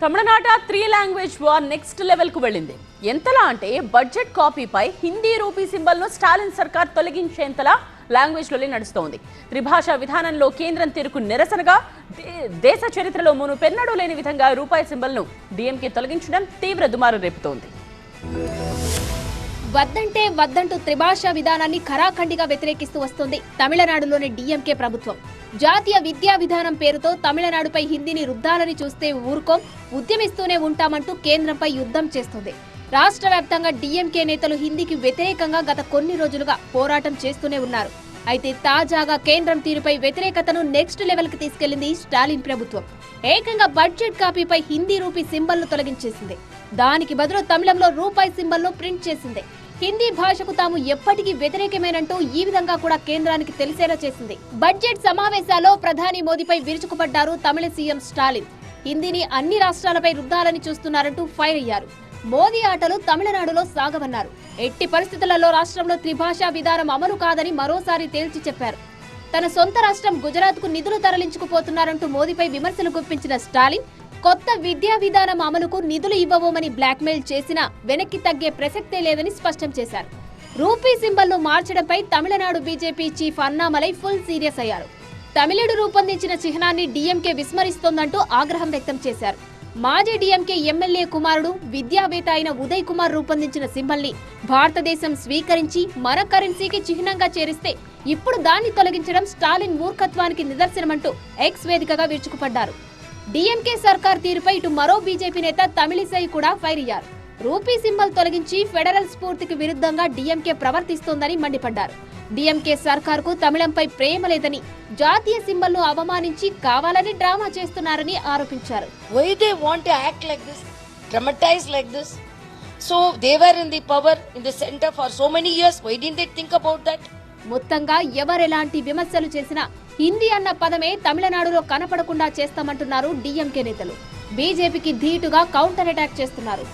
తమిళనాట three language war next లెవెల్కు వెళ్ళింది. ఎంతలా అంటే బడ్జెట్ కాపీపై హిందీ రూపీ సింబల్ను స్టాలిన్ సర్కార్ తొలగించేంతలా లాంగ్వేజ్లోనే నడుస్తోంది. త్రిభాషా విధానంలో కేంద్రం తీరుకు నిరసనగా దేశ చరిత్రలో మును పెన్నడూ లేని విధంగా రూపాయి సింబల్ను డిఎంకే తొలగించడం తీవ్ర దుమారం రేపుతోంది. వద్దంటే వద్దంటూ త్రిభాషా విధానాన్ని ఖరాఖండిగా వ్యతిరేకిస్తూ వస్తోంది తమిళనాడులోని డిఎంకే ప్రభుత్వం. జాతీయ విద్యా విధానం పేరుతో తమిళనాడుపై హిందీని రుద్దాలని చూస్తే ఊరుకోం ఉద్యమిస్తూనే ఉంటామంటూ కేంద్రంపై యుద్ధం చేస్తుంది. రాష్ట్ర వ్యాప్తంగా డిఎంకే నేతలు హిందీకి వ్యతిరేకంగా గత కొన్ని రోజులుగా పోరాటం చేస్తూనే ఉన్నారు. అయితే తాజాగా కేంద్రం తీరుపై వ్యతిరేకతను నెక్స్ట్ లెవెల్కి తీసుకెళ్ళింది స్టాలిన్ ప్రభుత్వం. ఏకంగా బడ్జెట్ కాపీపై హిందీ రూపీ సింబల్ను తొలగించేసింది. దానికి బదులు తమిళంలో రూపాయి సింబల్ను ప్రింట్ చేసింది. హిందీ భాషకు తాము ఎప్పటికీ వ్యతిరేకమేనంటూ ఈ విధంగా కూడా కేంద్రానికి తెలిసేలా చేసింది. బడ్జెట్ సమావేశాల్లో ప్రధాని మోదీపై విరుచుకుపడ్డారు తమిళ సీఎం స్టాలిన్. హిందీని అన్ని రాష్ట్రాలపై రుద్దాలని చూస్తున్నారంటూ ఫైర్ అయ్యారు. మోదీ ఆటలు తమిళనాడులో సాగవన్నారు. ఎట్టి పరిస్థితులలో రాష్ట్రంలో త్రిభాషా విధానం అమలు కాదని మరోసారి తేల్చి చెప్పారు. తన సొంత రాష్ట్రం గుజరాత్కు నిధులు తరలించుకుపోతున్నారంటూ మోదీపై విమర్శలు గుప్పించిన స్టాలిన్ కొత్త విద్యా విధానం అమలుకు నిధులు ఇవ్వబోమని బ్లాక్మెయిల్ చేసినా వెనక్కి తగ్గే ప్రసక్తే లేదని స్పష్టం చేశారు. రూపీ సింబల్ను మార్చడంపై Tamil Nadu BJP chief Annamalai full serious అయ్యారు. తమిళుడు రూపొందించిన చిహ్నాన్ని డీఎంకే విస్మరిస్తోందంటూ ఆగ్రహం వ్యక్తం చేశారు. మాజీ డీఎంకే ఎమ్మెల్యే కుమారుడు విద్యావేత్త అయిన ఉదయ్ కుమార్ రూపొందించిన సింబల్ని భారతదేశం స్వీకరించి మన కరెన్సీకి చిహ్నంగా చేరిస్తే ఇప్పుడు దాన్ని తొలగించడం స్టాలిన్ మూర్ఖత్వానికి నిదర్శనమంటూ ఎక్స్ వేదికగా విరుచుకుపడ్డారు. డిఎంకే సర్కార్ తీరుపై ఇటు మరో బీజేపీ నేత తమిళిసై కూడా ఫైర్ అయ్యారు. రూపీ సింబల్ తొలగించి ఫెడరల్ స్ఫూర్తికి విరుద్ధంగా డీఎంకే ప్రవర్తిస్తోందని మండిపడ్డారు. డీఎంకే సర్కార్కు తమిళంపై ప్రేమ లేదని జాతీయ సింబల్ను అవమానించి కావాలని డ్రామా చేస్తున్నారని ఆరోపించారు. Why they want to act like this, dramatize like so So they were in the power in the center for so many years. Why didn't they think? మొత్తంగా ఎవరెలాంటి విమర్శలు చేసినా హిందీ అన్న పదమే తమిళనాడులో కనపడకుండా చేస్తామంటున్నారు డిఎంకే నేతలు. బీజేపీకి ధీటుగా కౌంటర్ అటాక్ చేస్తున్నారు.